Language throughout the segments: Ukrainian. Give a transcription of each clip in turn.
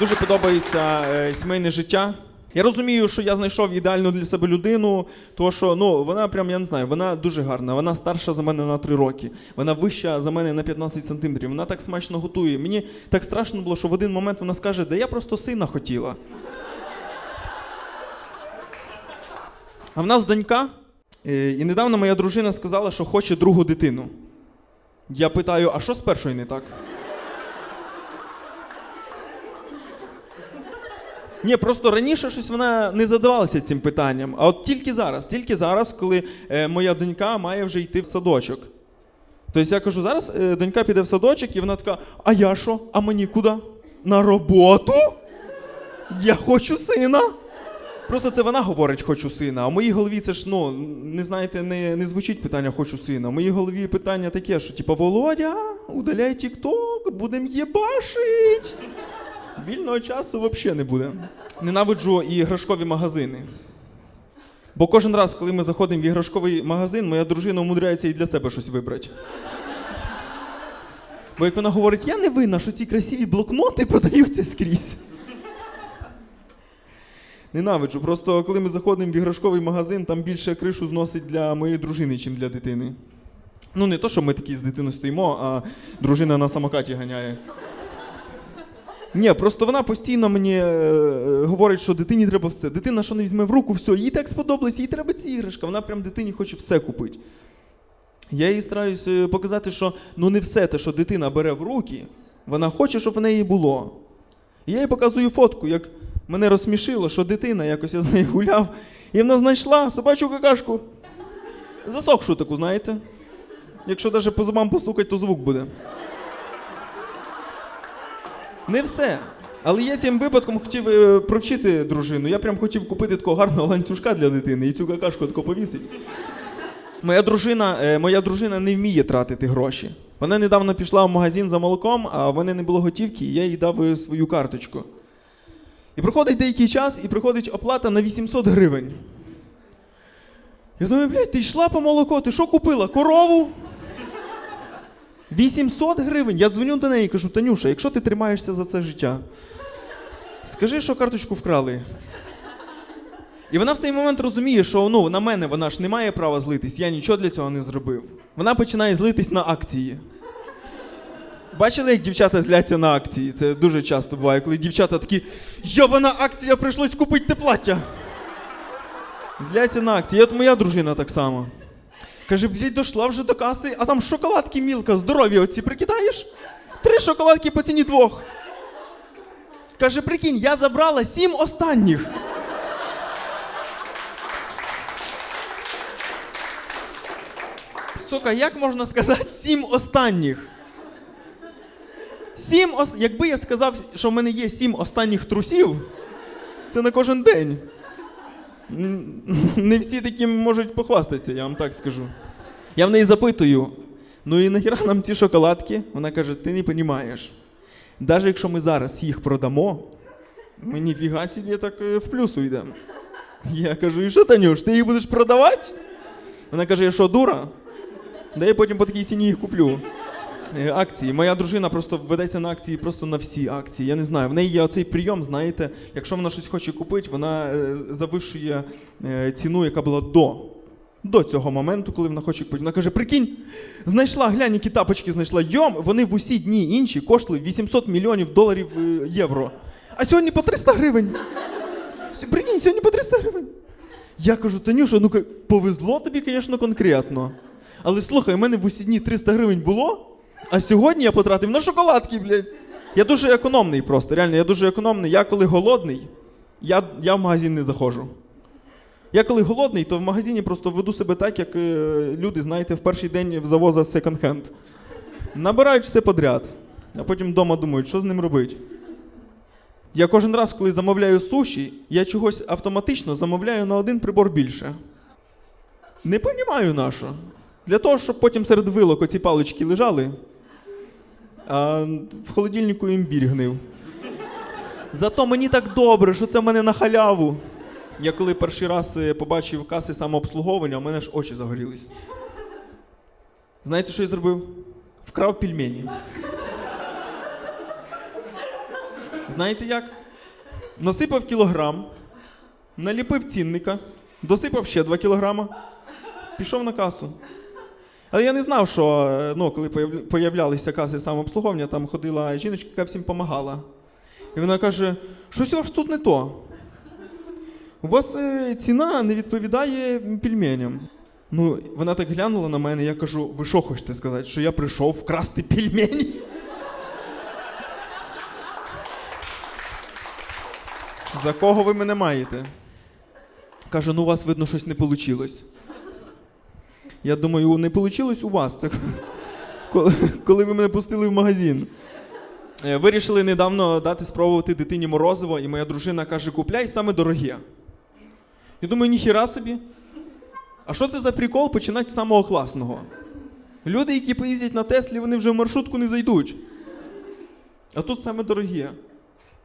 Дуже подобається е, сімейне життя. Я розумію, що я знайшов ідеальну для себе людину, тому що ну вона прям я не знаю, вона дуже гарна. Вона старша за мене на 3 роки. Вона вища за мене на 15 сантиметрів. Вона так смачно готує. Мені так страшно було, що в один момент вона скаже, да я просто сина хотіла. А в нас донька, е, і недавно моя дружина сказала, що хоче другу дитину. Я питаю, а що з першою не так? Ні, просто раніше щось вона не задавалася цим питанням. А от тільки зараз, тільки зараз, коли е, моя донька має вже йти в садочок. Тобто я кажу, зараз е, донька піде в садочок, і вона така: а я що? А мені куди? На роботу? Я хочу сина. Просто це вона говорить хочу сина. А в моїй голові це ж ну не знаєте, не, не звучить питання хочу сина. В моїй голові питання таке, що типа Володя, удаляй тік-ток, будем єбашить. Вільного часу взагалі не буде. Ненавиджу іграшкові магазини. Бо кожен раз, коли ми заходимо в іграшковий магазин, моя дружина умудряється і для себе щось вибрати. Бо як вона говорить, я не винна, що ці красиві блокноти продаються скрізь. Ненавиджу. Просто коли ми заходимо в іграшковий магазин, там більше кришу зносить для моєї дружини, ніж для дитини. Ну, не то, що ми такі з дитиною стоїмо, а дружина на самокаті ганяє. Ні, просто вона постійно мені е, е, говорить, що дитині треба все. Дитина, що не візьме в руку, все, їй так сподобалось, їй треба ця іграшка. Вона прям дитині хоче все купити. Я їй стараюсь е, показати, що ну не все те, що дитина бере в руки, вона хоче, щоб в неї було. І я їй показую фотку, як мене розсмішило, що дитина, якось я з нею гуляв, і вона знайшла собачу какашку. Засохшу таку, знаєте? Якщо навіть по зубам постукати, то звук буде. Не все. Але я цим випадком хотів е, провчити дружину. Я прям хотів купити такого гарного ланцюжка для дитини і цю какашку тако повісить. Моя дружина, е, моя дружина не вміє тратити гроші. Вона недавно пішла в магазин за молоком, а в мене не було готівки, і я їй дав е, свою карточку. І проходить деякий час, і приходить оплата на 800 гривень. Я думаю, блядь, ти йшла по молоко, ти що купила? Корову? 800 гривень. Я дзвоню до неї і кажу, Танюша, якщо ти тримаєшся за це життя, скажи, що карточку вкрали. І вона в цей момент розуміє, що ну, на мене вона ж не має права злитись, я нічого для цього не зробив. Вона починає злитись на акції. Бачили, як дівчата зляться на акції? Це дуже часто буває, коли дівчата такі йобана акція, прийшлось купити те плаття. Зляться на акції. От моя дружина так само. Каже, блядь, дошла вже до каси, а там шоколадки мілка, здорові оці прикидаєш? Три шоколадки по ціні двох. Каже, прикинь, я забрала сім останніх. Сука, як можна сказати сім останніх? Сім ос... Якби я сказав, що в мене є сім останніх трусів, це на кожен день. Не всі таким можуть похвастатися, я вам так скажу. Я в неї запитую: ну і нахіра нам ці шоколадки? Вона каже: ти не розумієш. Навіть якщо ми зараз їх продамо, ми ніфіга собі так е, в плюс уйдемо. Я кажу, і що, Танюш, ти їх будеш продавати? Вона каже, я що, дура? Да я потім по такій ціні їх куплю. Е, Акції. Моя дружина просто ведеться на акції просто на всі акції. Я не знаю. В неї є оцей прийом, знаєте, якщо вона щось хоче купити, вона е, завищує е, ціну, яка була до. До цього моменту, коли вона хоче купити. Вона каже: прикинь, знайшла, глянь, які тапочки знайшла. Йом, вони в усі дні інші коштували 800 мільйонів доларів євро. А сьогодні по 300 гривень. Прикинь, сьогодні по 300 гривень. Я кажу, Танюша, ну повезло тобі, звісно, конкретно. Але слухай, у мене в усі дні 300 гривень було, а сьогодні я потратив на шоколадки, блядь. Я дуже економний просто, реально, я дуже економний. Я коли голодний, я, я в магазин не заходжу. Я коли голодний, то в магазині просто веду себе так, як е, люди, знаєте, в перший день в завоза секонд-хенд. Набирають все подряд, а потім вдома думають, що з ним робити. Я кожен раз, коли замовляю суші, я чогось автоматично замовляю на один прибор більше. Не понімаю на що. Для того, щоб потім серед вилок оці палички лежали, а в холодильнику імбір гнив. Зато мені так добре, що це в мене на халяву. Я коли перший раз е, побачив каси самообслуговування, у мене ж очі загорілись. Знаєте, що я зробив? Вкрав пельмені. Знаєте як? Насипав кілограм, наліпив цінника, досипав ще 2 кілограма, пішов на касу. Але я не знав, що е, ну, коли появ- появлялися каси самообслуговування, там ходила жіночка, яка всім допомагала. І вона каже: щось у вас тут не то. У вас е, ціна не відповідає пельменям. Ну, вона так глянула на мене, я кажу: ви що хочете сказати, що я прийшов вкрасти пельмені? За кого ви мене маєте? Каже, ну у вас видно, щось не вийшло. Я думаю, не вийшло у вас. Це коли, ви мене пустили в магазин. Е, Вирішили недавно дати спробувати дитині морозиво, і моя дружина каже: купляй саме дороге. Я думаю, ніхіра собі. А що це за прикол починати з самого класного? Люди, які поїздять на Теслі, вони вже в маршрутку не зайдуть. А тут саме дороге.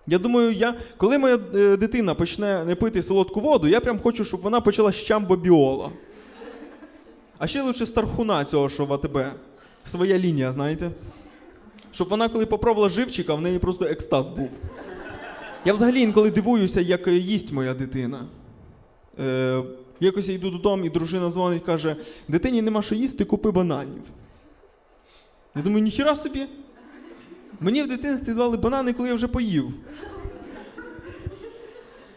Я думаю, я, коли моя е, дитина почне не пити солодку воду, я прям хочу, щоб вона почала з чамбо-біола. А ще лише з тархуна цього, що в АТБ. Своя лінія, знаєте? Щоб вона, коли попробувала живчика, в неї просто екстаз був. Я взагалі інколи дивуюся, як їсть моя дитина. Е, якось я йду додому, і дружина дзвонить каже: дитині нема що їсти, купи бананів. Я думаю, ніхіра собі. Мені в дитинстві давали банани, коли я вже поїв.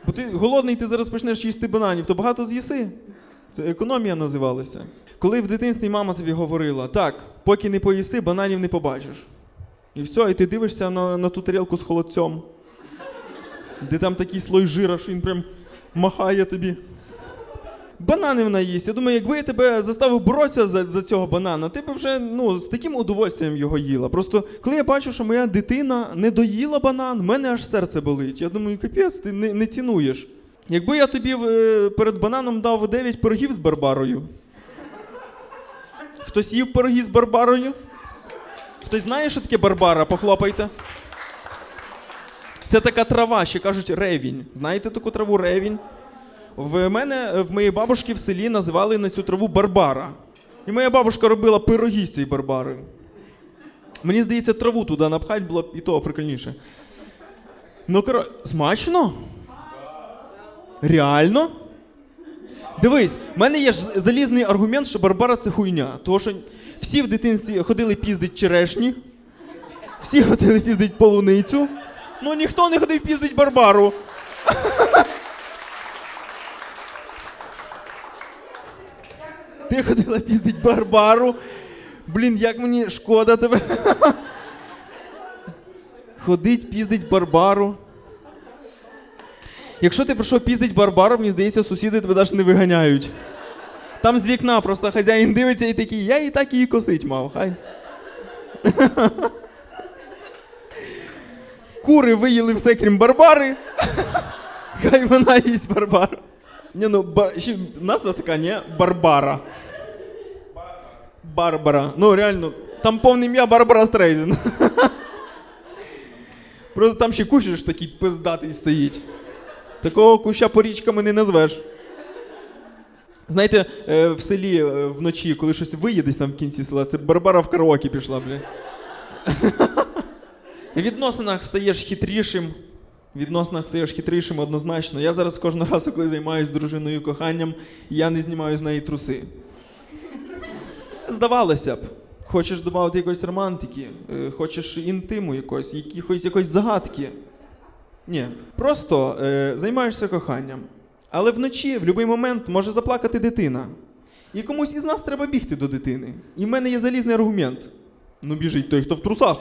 Бо ти голодний, ти зараз почнеш їсти бананів, то багато з'їси. Це економія називалася. Коли в дитинстві мама тобі говорила, так, поки не поїси, бананів не побачиш. І все, і ти дивишся на, на ту тарілку з холодцем, де там такий слой жира, що він прям махає тобі. Банани вона їсть. Я думаю, якби я тебе заставив боротися за, за цього банана, ти б вже ну, з таким удовольствием його їла. Просто коли я бачу, що моя дитина не доїла банан, в мене аж серце болить. Я думаю, капець, ти не, не цінуєш. Якби я тобі е, перед бананом дав 9 пирогів з барбарою. Хтось їв пироги з барбарою? Хтось знає, що таке барбара? Похлопайте. Це така трава, ще кажуть ревінь. Знаєте таку траву ревінь? В мене, в моїй бабушки в селі називали на цю траву барбара. І моя бабушка робила пироги з цією барбарою. Мені здається, траву туди напхать було і того прикольніше. Ну, коро... смачно? Реально? Дивись, в мене є ж залізний аргумент, що Барбара це хуйня. Тому що всі в дитинстві ходили піздить черешні, всі ходили піздить полуницю, ну ніхто не ходив піздить Барбару. Ти ходила піздить Барбару. Блін, як мені шкода тебе. Ходить, піздить Барбару. Якщо ти прийшов піздить Барбару, мені здається, сусіди тебе навіть не виганяють. Там з вікна просто хазяїн дивиться і такий, я і так її косить мав, хай. Кури виїли все, крім Барбари. Хай вона їсть Барбару. Ні, ну, бар... ще назва така, ні? Барбара. Барбара. Ну, реально, там повне ім'я Барбара Стрейзен. Просто там ще кущиш такий пиздатий стоїть. Такого куща порічками не назвеш. Знаєте, е, в селі е, вночі, коли щось виє десь там в кінці села, це Барбара в караоке пішла, бля. В відносинах стаєш хитрішим. В відносинах стаєш хитрішим однозначно. Я зараз кожного разу, коли займаюся дружиною коханням, я не знімаю з неї труси. Здавалося б, хочеш додати якоїсь романтики, е, хочеш інтиму якось, якихось якоїсь загадки. Ні, просто е, займаєшся коханням. Але вночі, в будь-який момент, може заплакати дитина. І комусь із нас треба бігти до дитини. І в мене є залізний аргумент. Ну, біжить той, хто в трусах.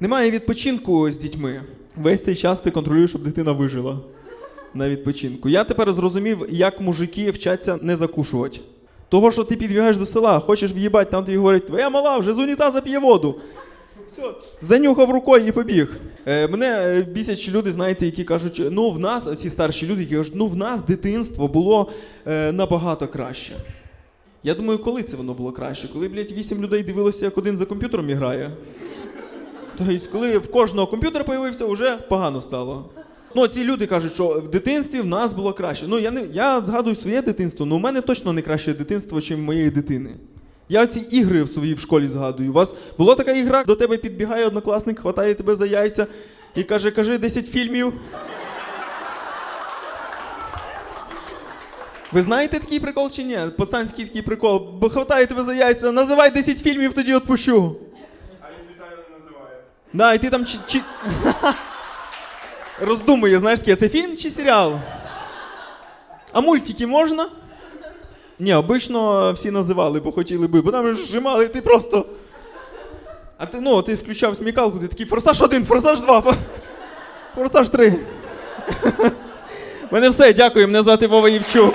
Немає відпочинку з дітьми. Весь цей час ти контролюєш, щоб дитина вижила на відпочинку. Я тепер зрозумів, як мужики вчаться не закушувати. Того, що ти підбігаєш до села, хочеш в'їбати, там тобі говорять, твоя мала вже з унітаза п'є воду. Все, занюхав рукою і побіг. Е, мене е, бісять люди, знаєте, які кажуть, ну в нас, ці старші люди, які кажуть, ну в нас дитинство було е, набагато краще. Я думаю, коли це воно було краще? Коли, блядь, вісім людей дивилося, як один за комп'ютером грає. Тобто, коли в кожного комп'ютер появився, вже погано стало. Ну, ці люди кажуть, що в дитинстві в нас було краще. Ну, я не я згадую своє дитинство, але у мене точно не краще дитинство, ніж моєї дитини. Я ці ігри в своїй в школі згадую. У вас була така ігра, до тебе підбігає однокласник, хватає тебе за яйця І каже, кажи 10 фільмів. Ви знаєте такий прикол чи ні? Пацанський такий прикол. Бо хватає тебе за яйця, називай 10 фільмів, тоді відпущу. А він спеціально не називає. Да, і ти там чи... чи... роздумує, знаєш таке, це фільм чи серіал? А мультики можна? Ні, обично всі називали, бо хотіли би, бо там зжимали, ти просто. А ти, ну, ти включав смікалку, ти такий форсаж 1, форсаж 2, форсаж 3. Мене все, дякую. Мене звати Вова Євчук.